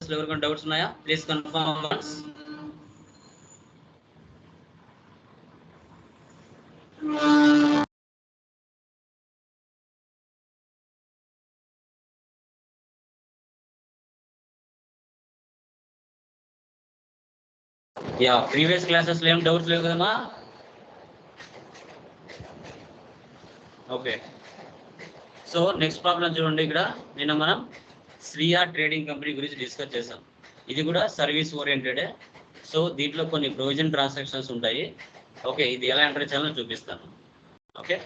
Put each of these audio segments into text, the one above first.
ఎవరికైనా డౌట్స్ ఉన్నాయా? Please confirm once ya previous క్లాసెస్లో ఏం డౌట్స్ లేవు కదమ్మా? ఓకే సో నెక్స్ట్ ప్రాబ్లం చూడండి ఇక్కడ. నిన్న మనం శ్రీయా ట్రేడింగ్ కంపెనీ గురించి డిస్కస్ చేసాం ఇది కూడా సర్వీస్ ఓరియంటెడ్. సో దీంట్లో కొన్ని ప్రొవిజన్ ట్రాన్సాక్షన్స్ ఉంటాయి. ఓకే ఇది ఎలా ఎంటర్ చేయాలో చూపిస్తాను. ఓకే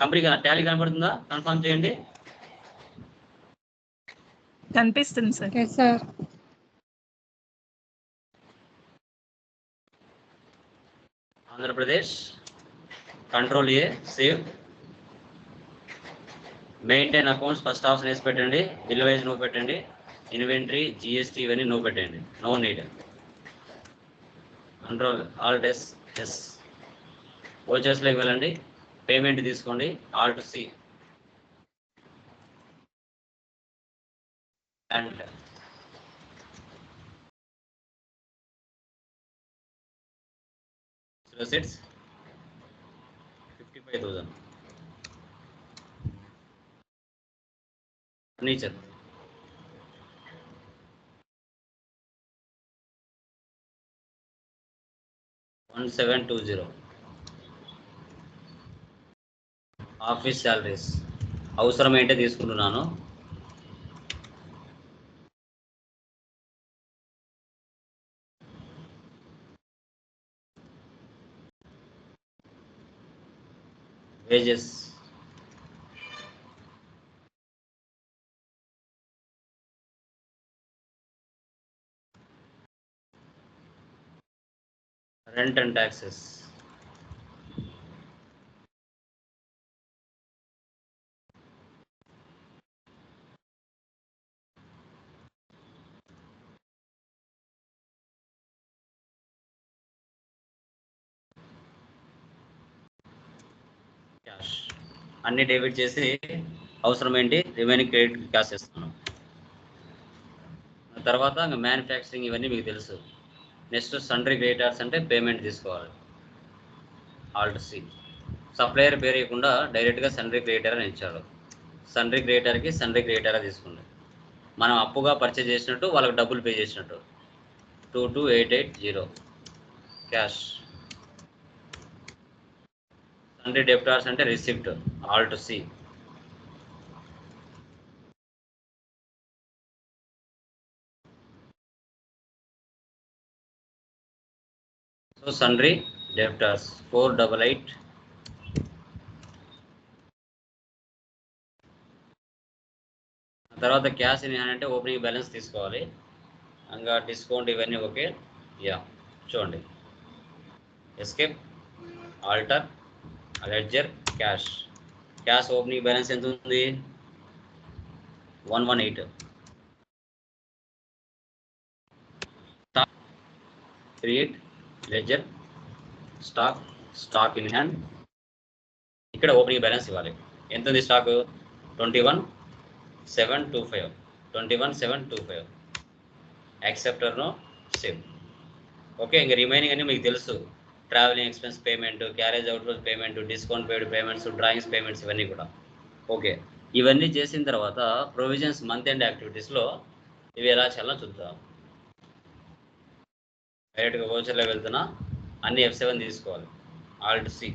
కంపెనీ టాలీ కనబడుతుందా? కన్ఫర్మ్ చేయండి. కనిపిస్తుంది sir. Sir Andhra Pradesh control A save. Maintain accounts first option వేసి పెట్టండి బిల్ వైజ్ నువ్వు పెట్టండి ఇన్వెంటరీ జిఎస్టీ ఇవన్నీ నువ్వు పెట్టండి నో నీడ్ కంట్రోల్ ఆల్ డెస్ ఎస్ ఓచర్స్లోకి వెళ్ళండి పేమెంట్ తీసుకోండి alt C and receipts fifty five thousand. Nature one seven two zero. Office salaries అవసరం ఏంటో తీసుకుంటున్నాను. Wages. Rent and taxes cash అన్ని డెబిట్ చేసి అవసరం ఏంటి రిమైనింగ్ క్రెడిట్ క్యాష్ చేస్తున్నాం. తర్వాత ఇంకా మ్యానుఫ్యాక్చరింగ్ ఇవన్నీ మీకు తెలుసు. నెక్స్ట్ సండ్రీ క్రెడిటార్స్ అంటే పేమెంట్ తీసుకోవాలి. ఆల్ట్ సి సప్లయర్ పేరు ఇవ్వకుండా డైరెక్ట్గా సండ్రీ క్రియేటర్ అని ఇచ్చాడు సండ్రీ క్రియేటర్కి సండ్రీ క్రియేటర్ తీసుకుంది మనం అప్పుగా పర్చేజ్ చేసినట్టు వాళ్ళకి డబ్బులు పే చేసినట్టు. Two two eight eight zero cash sundry debtors అంటే receipt alt C so sundry debtors four double eight తర్వాత క్యాష్ ఇన్ హ్యాండ్ అంటే ఓపెనింగ్ బ్యాలెన్స్ తీసుకోవాలి. ఇంకా డిస్కౌంట్ ఇవన్నీ ఓకే యా చూడండి. Escape alter ledger cash cash opening balance ఎంత ఉంది? One one eight create ledger stock stock in hand ఇక్కడ opening balance ఇవ్వాలి. ఎంత ఉంది stock twenty one seven two five twenty one seven two five యాక్సెప్టర్ను save okay ఇంకా remaining అన్ని మీకు తెలుసు. Travelling expense payment carriage outwards payment discount paid payments drawings payments ఇవన్నీ కూడా. ఓకే ఇవన్నీ చేసిన తర్వాత ప్రొవిజన్స్ మంత్ ఎండ్ యాక్టివిటీస్లో ఇవి ఎలా చేయాలో చూద్దాం. డైరెక్ట్గా వోచర్లో వెళ్తున్నా అన్ని ఎఫ్ సెవెన్ తీసుకోవాలి. Alt C.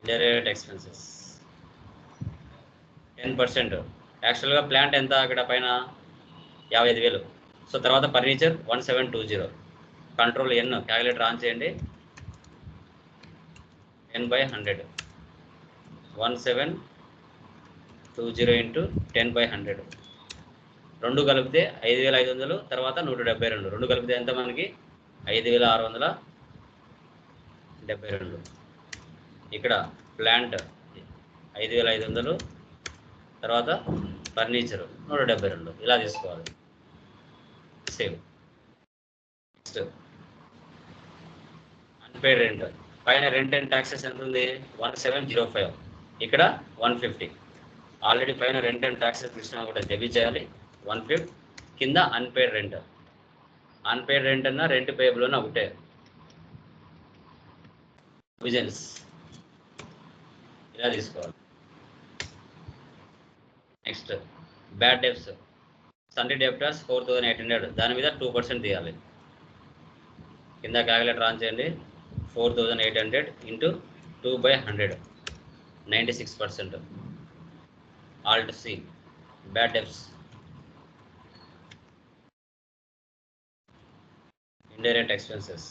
Indirect expenses ten percent యాక్చువల్గా ప్లాంట్ ఎంత? అక్కడ పైన యాభై ఐదు వేలు. సో తర్వాత furniture one seven two zero control N calculator on చేయండి. N by hundred one seven two zero into ten by hundred రెండు కలిపితే ఐదు వేల ఐదు వందలు తర్వాత నూట డెబ్బై రెండు. రెండు కలిపితే ఎంత మనకి? ఐదు వేల ఆరు వందల డెబ్బై రెండు. ఇక్కడ ప్లాంట్ ఐదు వేల ఐదు వందలు తర్వాత ఫర్నిచర్ నూట డెబ్బై రెండు. ఇలా తీసుకోవాలి. సేవ్ నెక్స్ట్ అన్పేడ్ రెంట్ పైన రెంట్ అండ్ ట్యాక్సెస్ ఎంత ఉంది? వన్ సెవెన్ జీరో ఫైవ్ ఇక్కడ వన్ ఫిఫ్టీ ఆల్రెడీ పైన రెంట్ అండ్ ట్యాక్సెస్ ఇచ్చినా కూడా డెబిట్ చేయాలి. వన్ ఫిఫ్త్ కింద అన్పేడ్ రెంట్ అన్పేడ్ రెంట్ అన్నా రెంట్ పేబుల్ అని ఒకటే. విజన్స్ ఇలా తీసుకోవాలి. Next bad debts sundry debtors four thousand eight hundred దాని మీద టూ పర్సెంట్ తీయాలి. కింద క్యాలిక్యులేటర్ ఆన్ చేయండి. Four thousand eight hundred into two by hundred ninety six percent alt C bad debts indirect expenses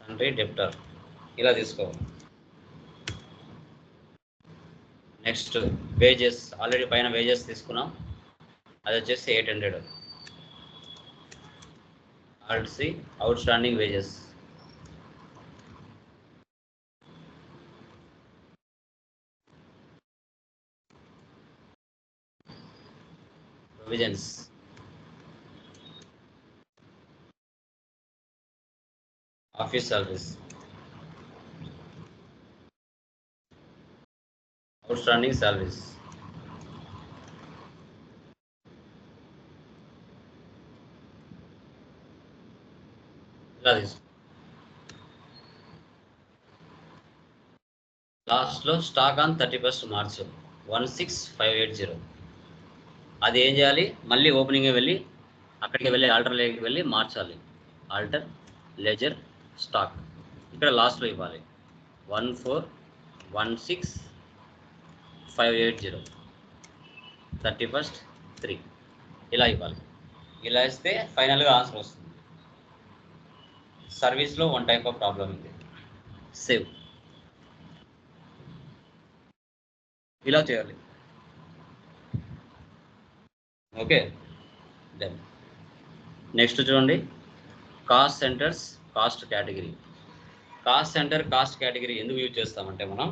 Sundry debtor. ఇలా తీసుకోవాలి. Next wages already పైన wages తీసుకున్నాం. అది వచ్చేసి eight hundred alt C outstanding wages provisions office service outstanding salaries. ఇలా లాస్ట్లో stock on thirty first March one six five eight zero అది ఏం చేయాలి? మళ్ళీ ఓపెనింగ్ వెళ్ళి అక్కడికి వెళ్ళి ఆల్టర్ లేకి వెళ్ళి మార్చాలి. Alter ledger stock. ఇక్కడ లాస్ట్లో ఇవ్వాలి. One four one six five eight zero. Thirty first three. ఇలా ఇవ్వాలి. ఇలా ఇస్తే ఫైనల్గా ఆన్సర్ వస్తుంది. సర్వీస్లో వన్ టైప్ ఆఫ్ ప్రాబ్లం ఉంది. సేవ్. ఇలా చేయాలి. ఓకే. దెన్ నెక్స్ట్ చూడండి. Cost centres cost category cost centre cost category ఎందుకు యూజ్ చేస్తామంటే మనం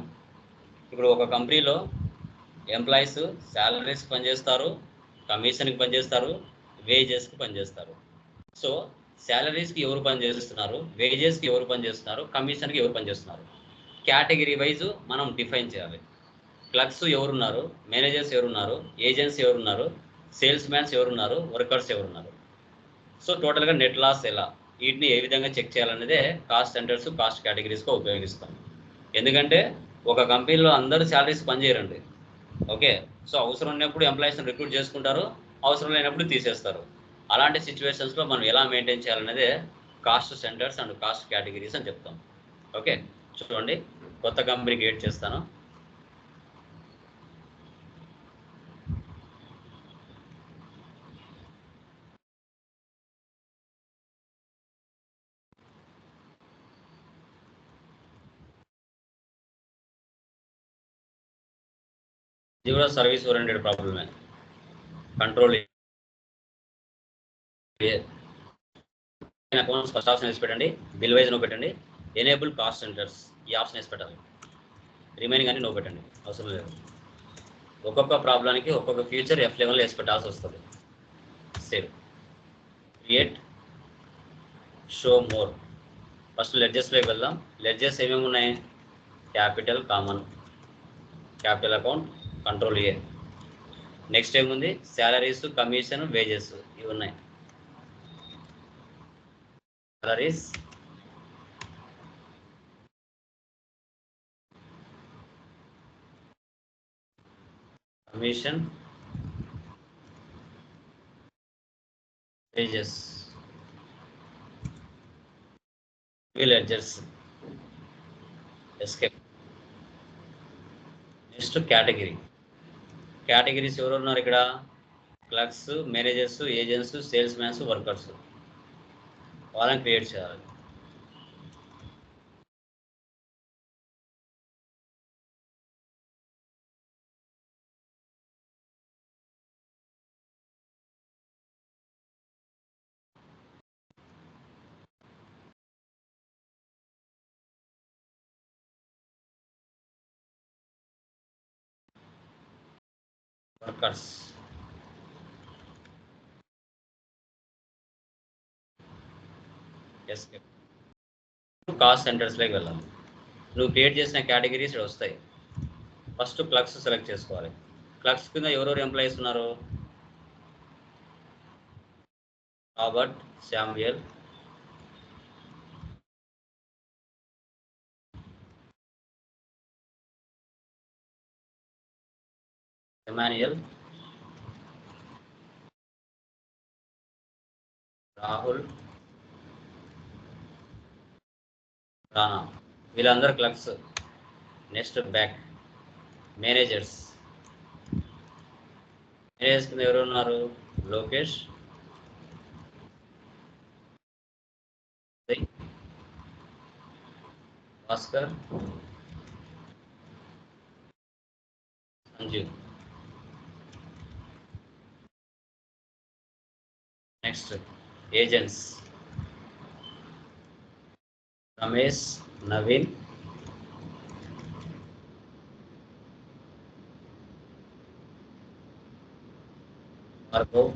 ఇప్పుడు ఒక కంపెనీలో ఎంప్లాయీస్ శాలరీస్కి పనిచేస్తారు కమిషన్కి పనిచేస్తారు వేజెస్కి పనిచేస్తారు. సో శాలరీస్కి ఎవరు పనిచేస్తున్నారు వేజెస్కి ఎవరు పనిచేస్తున్నారు కమిషన్కి ఎవరు పనిచేస్తున్నారు? కేటగిరీ వైజ్ మనం డిఫైన్ చేయాలి. క్లర్క్స్ ఎవరున్నారు మేనేజర్స్ ఎవరున్నారు ఏజెంట్స్ ఎవరున్నారు సేల్స్ మ్యాన్స్ ఎవరున్నారు? వర్కర్స్ ఎవరున్నారు? సో టోటల్గా నెట్ లాస్ ఎలా? వీటిని ఏ విధంగా చెక్ చేయాలనేదే కాస్ట్ సెంటర్స్ కాస్ట్ కేటగిరీస్గా ఉపయోగిస్తాం. ఎందుకంటే ఒక కంపెనీలో అందరూ శాలరీస్ పనిచేయరండి. ఓకే? సో అవసరం ఉన్నప్పుడు ఎంప్లాయీస్ని రిక్రూట్ చేసుకుంటారు అవసరం లేనప్పుడు తీసేస్తారు. అలాంటి సిచ్యువేషన్స్లో మనం ఎలా maintain చేయాలనేదే cost centres and cost categories అని చెప్తాం. ఓకే? చూడండి కొత్త కంపెనీ క్రియేట్ చేస్తాను. ఇది కూడా సర్వీస్ ఓరియంటెడ్ ప్రాబ్లమే కంట్రోల్ అకౌంట్స్ ఫస్ట్ ఆప్షన్ వేసి పెట్టండి. బిల్ వైజ్ నో పెట్టండి. ఎనేబుల్ కాస్ట్ సెంటర్స్ ఈ ఆప్షన్ వేసి పెట్టాలి. రిమైనింగ్ అన్ని నో పెట్టండి. అవసరం లేదు. ఒక్కొక్క ప్రాబ్లానికి ఒక్కొక్క ఫ్యూచర్ ఎఫ్ లెవెన్లో వేసి పెట్టాల్సి వస్తుంది. Save create show more first లెడ్జెస్లోకి వెళ్దాం. లెడ్జెస్ ఏమేమి ఉన్నాయి? Capital common capital account control year next ఏముంది? శాలరీస్ కమిషన్ వేజెస్ ఇవి ఉన్నాయి. Salaries commission wages next category categories ఎవరు ఉన్నారు ఇక్కడ? Clerks managers agents salesmans workers. వాళ్ళని క్రియేట్ చేయాలి. వర్కర్స్ ఎస్ కాస్ట్ సెంటర్స్లోకి వెళ్ళాలి. నువ్వు క్రియేట్ చేసిన కేటగిరీస్ ఇక్కడ వస్తాయి. ఫస్ట్ క్లక్స్ సెలెక్ట్ చేసుకోవాలి. క్లక్స్ కింద ఎవరెవరు ఎంప్లాయీస్ ఉన్నారు? Robert Samuel Emmanuel Rahul Rana వీళ్ళందరూ clerks next back managers managers కింద ఎవరు ఉన్నారు? Lokesh. Bhaskar Sanjeev next agents Ramesh Naveen Bhargav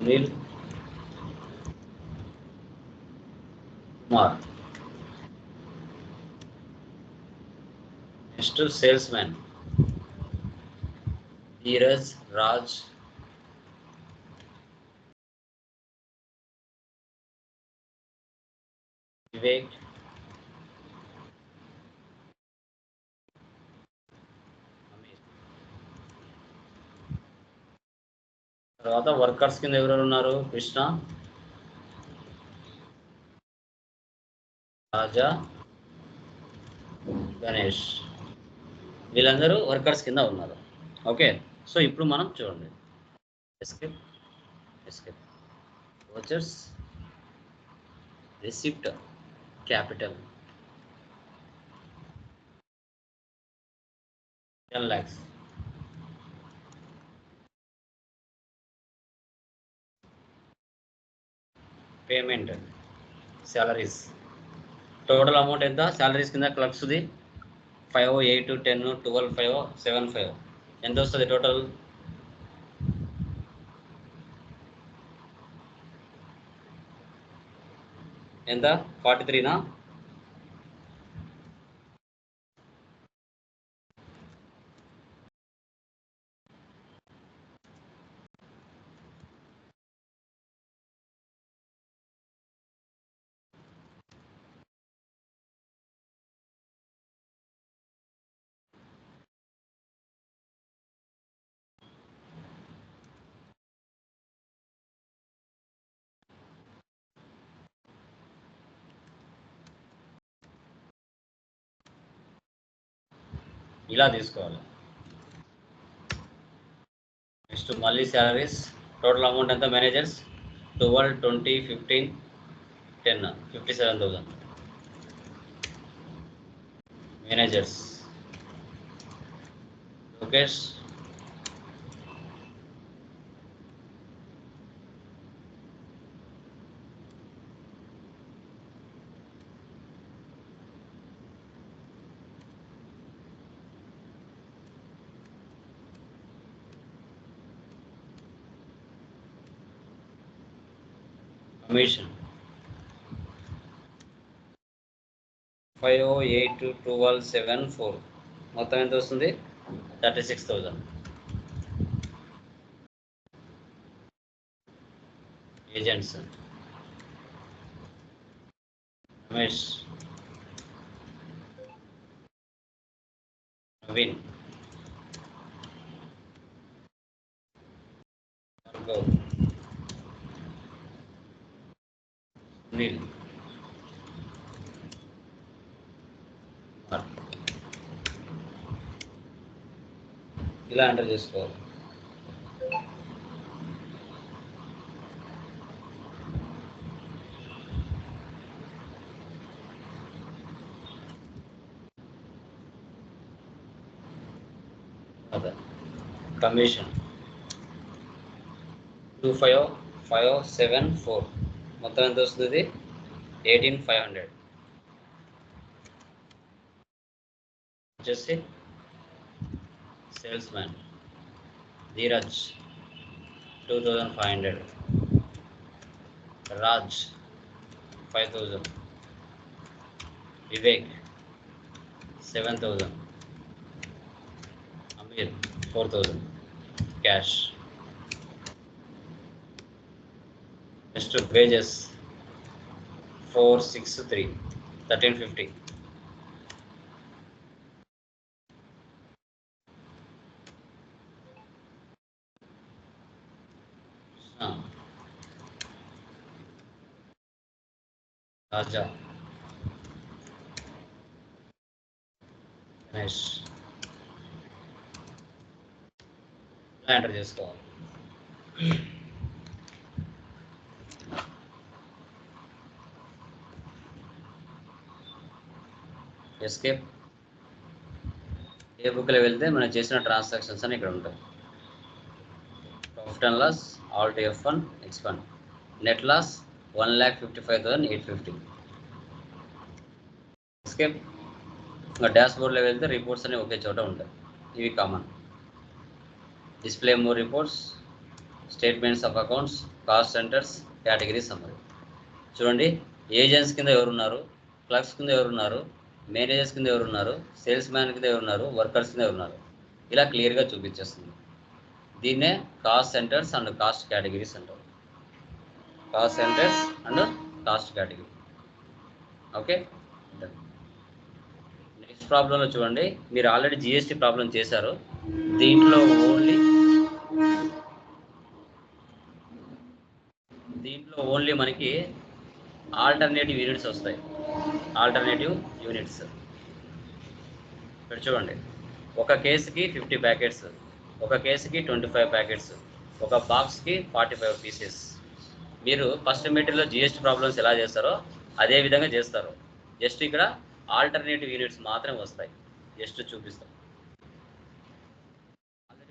Sunil Kumar next salesman Dheeraj Vivek తర్వాత వర్కర్స్ కింద ఎవరెవరు ఉన్నారు? కృష్ణ. రాజా. గణేష్. వీళ్ళందరూ వర్కర్స్ కింద ఉన్నారు. ఓకే. సో ఇప్పుడు మనం చూడండి. Escape escape vouchers receipt capital. Ten lakhs payment salaries total amount ఎంత? శాలరీస్ కింద క్లర్క్స్ది five eight ten twelve five seven five ఎంత వస్తుంది టోటల్ ఎంత ఫార్టీ త్రీనా ఇలా తీసుకోవాలి. నెక్స్ట్ మళ్ళీ శాలరీస్ టోటల్ అమౌంట్ ఎంత managers twelve twenty fifteen ten fifty seven thousand managers Lokesh commission. Five eight twelve seven four. మొత్తం ఎంత వస్తుంది? Thirty six thousand. Agents. Ramesh. Naveen. Bhargav Sunil Kumar. ఇలా enter చేసుకోవాలి. అదే. Commission two five five seven four మొత్తం ఎంత వస్తుంది? Eighteen five hundred. వచ్చేసి sales man Dheeraj. Two thousand five hundred. Raj. Five thousand Vivek. Seven thousand Amir. Four thousand cash. Next wages four six three thirteen fifty Raja Ganesh ఇలా enter చేసుకోవాలి escape ఏ బుక్లో వెళ్తే మనం చేసిన transactions అని ఇక్కడ ఉంటాయి. Profit and loss all alt F one X one net loss one lakh fifty five thousand eight fifty escape ఇంకా డాష్ బోర్డ్లో వెళ్తే రిపోర్ట్స్ అనేవి ఒకే చోట ఉంటాయి. ఇవి common display more reports statements of accounts cost centres category summary చూడండి ఏజెంట్స్ కింద ఎవరున్నారు? క్లర్క్స్ కింద ఎవరున్నారు? మేనేజర్స్ కింద ఎవరున్నారు? సేల్స్ మ్యాన్ కింద ఎవరున్నారు? వర్కర్స్ కింద ఎవరున్నారు? ఇలా క్లియర్గా చూపించేస్తుంది. దీన్నే cost centres and cost categories అంటారు. Cost centres and cost category. Okay? Next ప్రాబ్లంలో చూడండి. మీరు ఆల్రెడీ జిఎస్టీ ప్రాబ్లం చేశారు. దీంట్లో ఓన్లీ దీంట్లో ఓన్లీ మనకి ఆల్టర్నేటివ్ యూనిట్స్ వస్తాయి. ఆల్టర్నేటివ్ యూనిట్స్ ఇక్కడ చూడండి. ఒక కేసుకి ఫిఫ్టీ ప్యాకెట్స్ ఒక కేసుకి ట్వంటీ ఫైవ్ ప్యాకెట్స్ ఒక బాక్స్కి ఫార్టీ ఫైవ్ పీసెస్ మీరు ఫస్ట్ మెటీరియల్లో జిఎస్టీ ప్రాబ్లమ్స్ ఎలా చేస్తారో అదే విధంగా చేస్తారు. జస్ట్ ఇక్కడ ఆల్టర్నేటివ్ యూనిట్స్ మాత్రమే వస్తాయి. జస్ట్ చూపిస్తాం.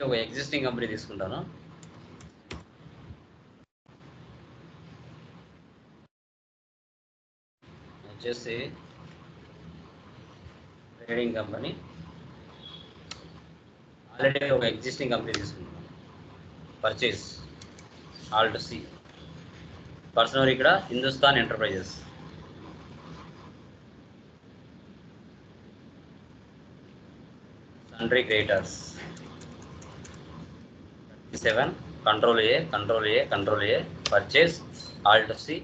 ఒక ఎగ్జిస్టింగ్ కంపెనీ తీసుకుంటాను. వచ్చేసి ట్రేడింగ్ కంపెనీ ఆల్రెడీ ఒక ఎగ్జిస్టింగ్ కంపెనీ తీసుకుంటాం పర్చేస్ ఆల్ట్ సి పర్సనల్ ఇక్కడ Hindustan enterprises sundry creditors seven control A control A control A purchase alt C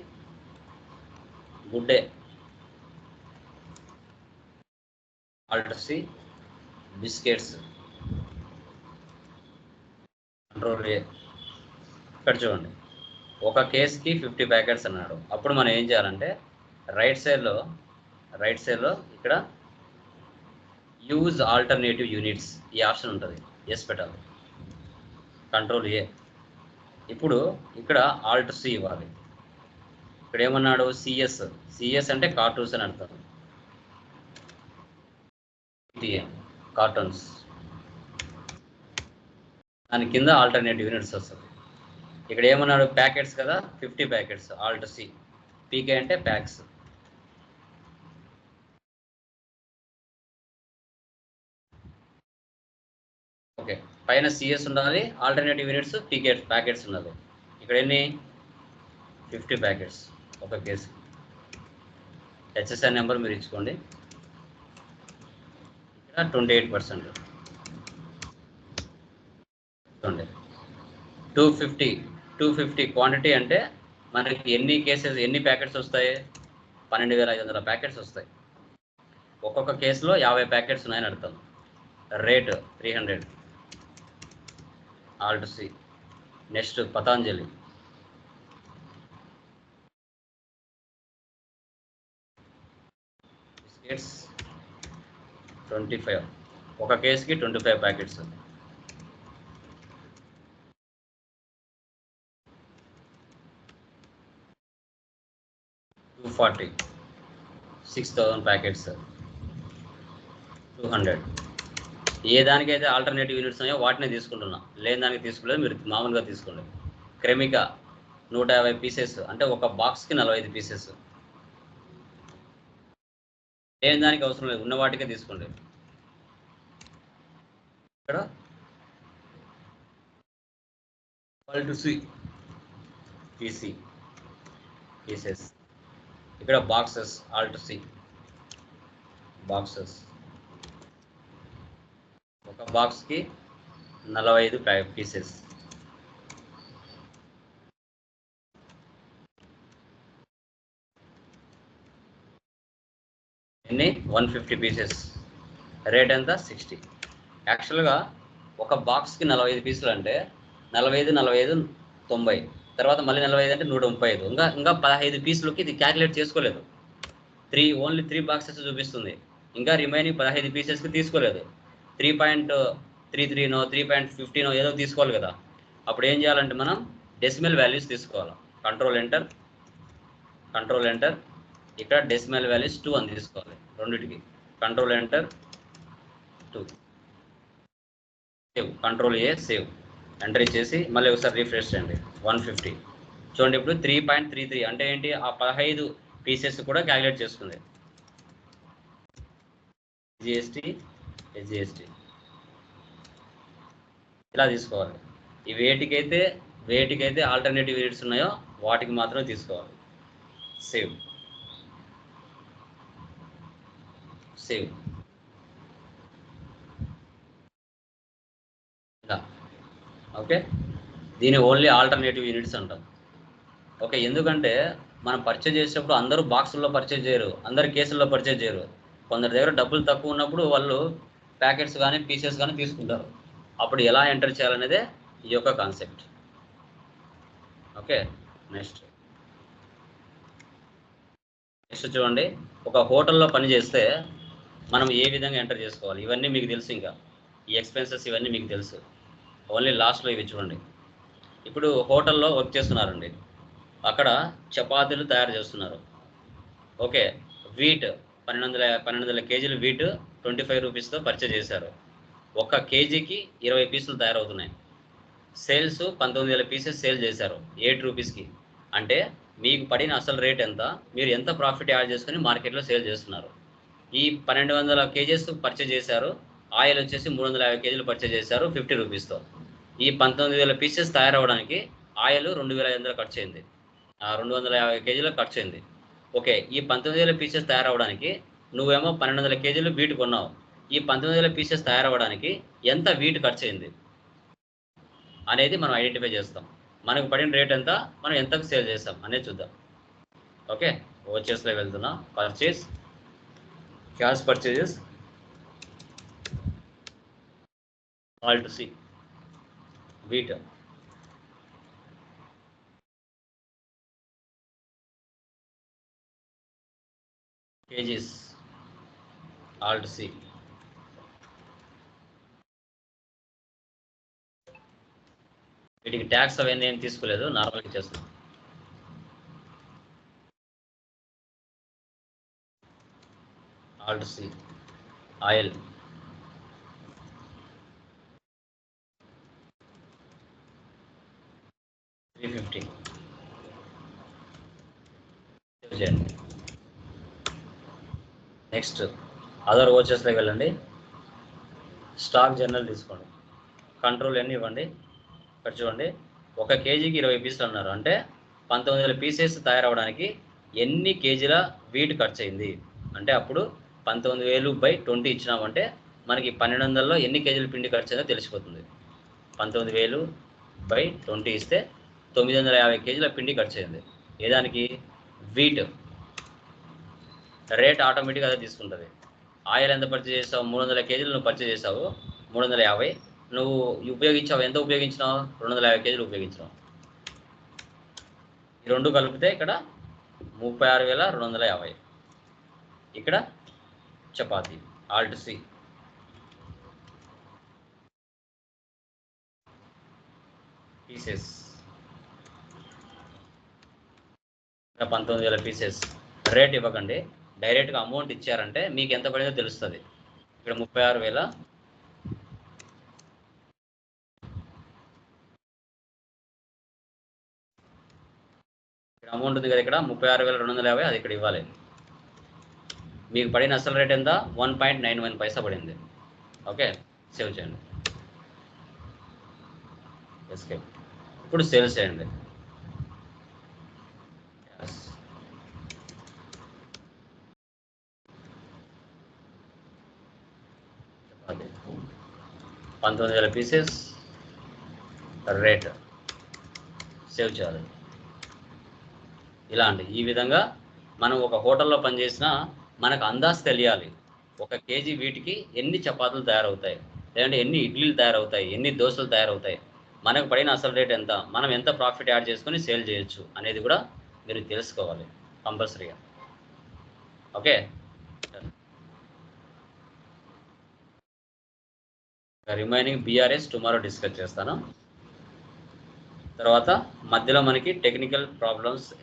Good Day alt biscuits control A. ఇక్కడ చూడండి. ఒక కేస్కి fifty packets అన్నాడు. అప్పుడు మనం ఏం చేయాలంటే రైట్ సైడ్లో రైట్ సైడ్లో ఇక్కడ యూజ్ ఆల్టర్నేటివ్ యూనిట్స్ ఈ ఆప్షన్ ఉంటుంది. ఎస్ పెట్టాలి. Control A. ఇప్పుడు ఇక్కడ ఆల్ట్ సి ఇవ్వాలి. ఇక్కడ ఏమన్నాడు? సిఎస్ సిఎస్ అంటే కార్టూన్స్ అని అర్థం. కార్టూన్స్. దాని కింద ఆల్టర్నేటివ్ యూనిట్స్ వస్తుంది. ఇక్కడ ఏమన్నాడు? ప్యాకెట్స్ కదా? Fifty packets. Alt C. PK అంటే ప్యాక్స్. ఓకే. పైన సిఎస్ ఉండాలి ఆల్టర్నేటివ్ యూనిట్స్ పీకే ప్యాకెట్స్ ఉండాలి ఇక్కడ ఎన్ని? Fifty packets. ఒక కేసు. హెచ్ఎస్ఆర్ నెంబర్ మీరు ఇచ్చుకోండి. ట్వంటీ ఎయిట్ పర్సెంట్ చూడండి. Two fifty two fifty quantity అంటే మనకి ఎన్ని కేసెస్ ఎన్ని ప్యాకెట్స్ వస్తాయి? పన్నెండు వేల ఐదు వందల ప్యాకెట్స్ వస్తాయి. ఒక్కొక్క కేసులో యాభై ప్యాకెట్స్ ఉన్నాయని అర్థం. Rate three hundred alt C next Patanjali biscuits twenty five. ఒక కేసుకి twenty five packets two forty. Six thousand packets. Two hundred. ఏ దానికైతే ఆల్టర్నేటివ్ యూనిట్స్ ఉన్నాయో వాటినే తీసుకుంటున్నా. లేని దానికి తీసుకోలేదు మీరు మామూలుగా తీసుకోండి. క్రెమిక నూట యాభై పీసెస్ అంటే ఒక బాక్స్కి నలభై ఐదు పీసెస్. లేని దానికి అవసరం లేదు. ఉన్న వాటికే తీసుకోండి. ఇక్కడ టు సి పీసీ పీసెస్ ఇక్కడ boxes all to C boxes ఒక బాక్స్కి నలభై ఐదు పీసెస్ ఎన్ని వన్ ఫిఫ్టీ పీసెస్. రేట్ ఎంత? సిక్స్టీ యాక్చువల్గా ఒక బాక్స్కి నలభై ఐదు పీసులు అంటే నలభై ఐదు నలభై ఐదు తొంభై. తర్వాత మళ్ళీ నలభై ఐదు అంటే నూట ముప్పై ఐదు. ఇంకా ఇంకా పదహైదు పీసులకి ఇది క్యాలిక్యులేట్ చేసుకోలేదు. త్రీ ఓన్లీ త్రీ బాక్సెస్ చూపిస్తుంది. ఇంకా రిమైనింగ్ పదహైదు పీసెస్కి తీసుకోలేదు. త్రీ పాయింట్ త్రీ త్రీనో త్రీ పాయింట్ ఫిఫ్టీనో ఏదో తీసుకోవాలి కదా. అప్పుడు ఏం చేయాలంటే మనం డెసిమల్ వాల్యూస్ తీసుకోవాలి. కంట్రోల్ ఎంటర్ కంట్రోల్ ఎంటర్ ఇక్కడ డెసిమల్ వాల్యూస్ టూ అని తీసుకోవాలి. రెండింటికి. Control enter two save control A save enter ఇచ్చేసి మళ్ళీ ఒకసారి రిఫ్రెష్ చేయండి. వన్ ఫిఫ్టీ చూడండి ఇప్పుడు త్రీ పాయింట్ త్రీ త్రీ అంటే ఏంటి? ఆ పదహైదు పీసెస్ కూడా క్యాలిక్యులేట్ చేసుకుంది. జిఎస్టీ ఎస్జిఎస్టీ ఇలా తీసుకోవాలి. ఈ వేటికైతే వేటికైతే ఆల్టర్నేటివ్ రేట్స్ ఉన్నాయో వాటికి మాత్రమే తీసుకోవాలి. Save save. ఓకే? దీని ఓన్లీ ఆల్టర్నేటివ్ యూనిట్స్ అంటాం. ఓకే ఎందుకంటే మనం పర్చేజ్ చేసేటప్పుడు అందరూ బాక్సుల్లో పర్చేజ్ చేయరు అందరు కేసుల్లో పర్చేజ్ చేయరు. కొందరి దగ్గర డబ్బులు తక్కువ ఉన్నప్పుడు వాళ్ళు ప్యాకెట్స్ కానీ పీసెస్ కానీ తీసుకుంటారు. అప్పుడు ఎలా ఎంటర్ చేయాలనేదే ఈ యొక్క కాన్సెప్ట్. Okay next. నెక్స్ట్ చూడండి. ఒక హోటల్లో పని చేస్తే మనం ఏ విధంగా ఎంటర్ చేసుకోవాలి? ఇవన్నీ మీకు తెలుసు ఇంకా. ఈ ఎక్స్పెన్సెస్ ఇవన్నీ మీకు తెలుసు. ఓన్లీ లాస్ట్లో ఇవి చూడండి. ఇప్పుడు హోటల్లో వర్క్ చేస్తున్నారండి. అక్కడ చపాతీలు తయారు చేస్తున్నారు. ఓకే వీట్ పన్నెండు వందల పన్నెండు వందల కేజీలు వీట్ ట్వంటీ ఫైవ్ రూపీస్తో పర్చేజ్ చేశారు. ఒక కేజీకి ఇరవై పీసులు తయారవుతున్నాయి. సేల్స్ పంతొమ్మిది వేల పీసెస్ సేల్ చేశారు. ఎయిట్ రూపీస్కి అంటే మీకు పడిన అసలు రేట్ ఎంత? మీరు ఎంత ప్రాఫిట్ యాడ్ చేసుకుని మార్కెట్లో సేల్ చేస్తున్నారు? ఈ పన్నెండు వందల కేజెస్ పర్చేజ్ చేశారు. ఆయిల్ వచ్చేసి మూడు వందల యాభై కేజీలు పర్చేజ్ చేశారు ఫిఫ్టీ రూపీస్తో ఈ పంతొమ్మిది వేల పీసెస్ తయారవడానికి ఆయిల్ రెండు వేల ఐదు వందలు ఖర్చు అయింది. ఆ, రెండు వందల యాభై కేజీలు ఖర్చు అయింది. ఓకే ఈ పంతొమ్మిది వేల పీసెస్ తయారవడానికి నువ్వేమో పన్నెండు వందల కేజీలు వీట్ కొన్నావు. ఈ పంతొమ్మిది వేల పీసెస్ తయారవడానికి ఎంత వీట్ ఖర్చు అయింది అనేది మనం ఐడెంటిఫై చేస్తాం. మనకు పడిన రేట్ ఎంత మనం ఎంతకు సేల్ చేస్తాం అనేది చూద్దాం. ఓకే వచ్చేస్లో వెళ్తున్నాం. Purchase cash purchases. Alt c. C wheat kgs alt వీటికి ట్యాక్స్ అవన్నీ ఏం తీసుకోలేదు నార్మల్గా చేస్తున్నాం. Alt C oil. Three fifty చేయండి. నెక్స్ట్ అదర్ వచ్చేస్లోకి వెళ్ళండి. స్టాక్ జర్నల్ తీసుకోండి. కంట్రోల్ ఎన్ని ఇవ్వండి? ఇక్కడ చూడండి. ఒక కేజీకి ఇరవై పీసులు అన్నారు. అంటే పంతొమ్మిది వేల పీసెస్ తయారవడానికి ఎన్ని కేజీల వీట్ ఖర్చు అయింది అంటే అప్పుడు పంతొమ్మిది వేలు బై ట్వంటీ ఇచ్చినామంటే మనకి పన్నెండు వందల్లో ఎన్ని కేజీలు పిండి ఖర్చు తెలిసిపోతుంది. పంతొమ్మిది వేలు బై ట్వంటీ ఇస్తే తొమ్మిది వందల యాభై కేజీల పిండి ఖర్చు అయింది ఏదానికి వీట్. రేట్ ఆటోమేటిక్గా అదే తీసుకుంటుంది. ఆయిల్ ఎంత పర్చేజ్ చేస్తావు? మూడు వందల కేజీలు నువ్వు పర్చేజ్ చేసావు మూడు వందల యాభై. నువ్వు ఉపయోగించావు ఎంత ఉపయోగించినావు? రెండు వందల యాభై కేజీలు ఉపయోగించినావు. ఈ రెండు కలిపితే ఇక్కడ ముప్పై ఆరు వేల రెండు వందల యాభై. ఇక్కడ చపాతి ఆల్ట్ సి. పీసెస్. ఇక్కడ పంతొమ్మిది వేల పీసెస్. రేట్ ఇవ్వకండి. డైరెక్ట్గా అమౌంట్ ఇచ్చారంటే మీకు ఎంత పడిందో తెలుస్తుంది. ఇక్కడ ముప్పై ఆరు వేల. ఇక్కడ అమౌంట్ ఉంది కదా ఇక్కడ. ముప్పై ఆరు వేల రెండు వందల యాభై అది ఇక్కడ ఇవ్వాలి. మీకు పడిన అసలు రేట్ ఎంత? One point nine one paisa పడింది. ఓకే? సేవ్ చేయండి. ఇప్పుడు సేల్స్ చేయండి. పంతొమ్మిది వేల పీసెస్ రేట్ సేవ్ చేయాలి. ఇలాంటి ఈ విధంగా మనం ఒక హోటల్లో పనిచేసిన మనకు అందాజు తెలియాలి. ఒక కేజీ వీటికి ఎన్ని చపాతీలు తయారవుతాయి? లేదంటే ఎన్ని ఇడ్లీలు తయారవుతాయి? ఎన్ని దోశలు తయారవుతాయి? మనకు పడిన అసలు రేట్ ఎంత? మనం ఎంత ప్రాఫిట్ యాడ్ చేసుకొని సేల్ చేయొచ్చు అనేది కూడా మీరు తెలుసుకోవాలి కంపల్సరీగా. Okay? Remaining BRS tomorrow discuss చేస్తాను. తర్వాత మధ్యలో మనకి టెక్నికల్ ప్రాబ్లమ్స్